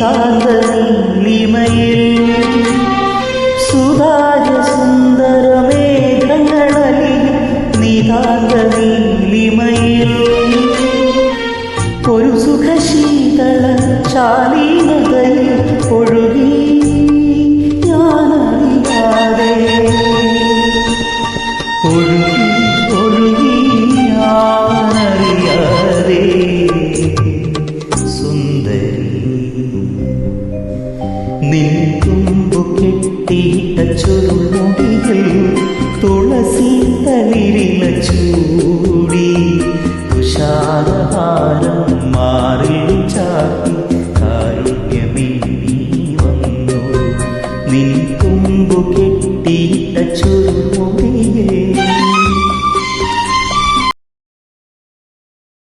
താഴ്ന്ന നീലിമയിൽ സുതാര്യ സുന്ദരമേഘങ്ങളിൽ നീ താഴ്ന്ന നീലിമയിൽ ഒരു സുഖശീതള ശാലീനതയിൽ ഒഴുകി ഞാനറിയാതെ ഒഴുകി നിൻ തുമ്പു കെട്ടിയിട്ട ചുരുമുടിയിൽ തുളസി തളിരില ചൂടി തുഷാരഹാരം മാറി ചാക്കി കാരുണ്യമേ നീ വന്നു. നിൻ തുമ്പു കെട്ടിയിട്ട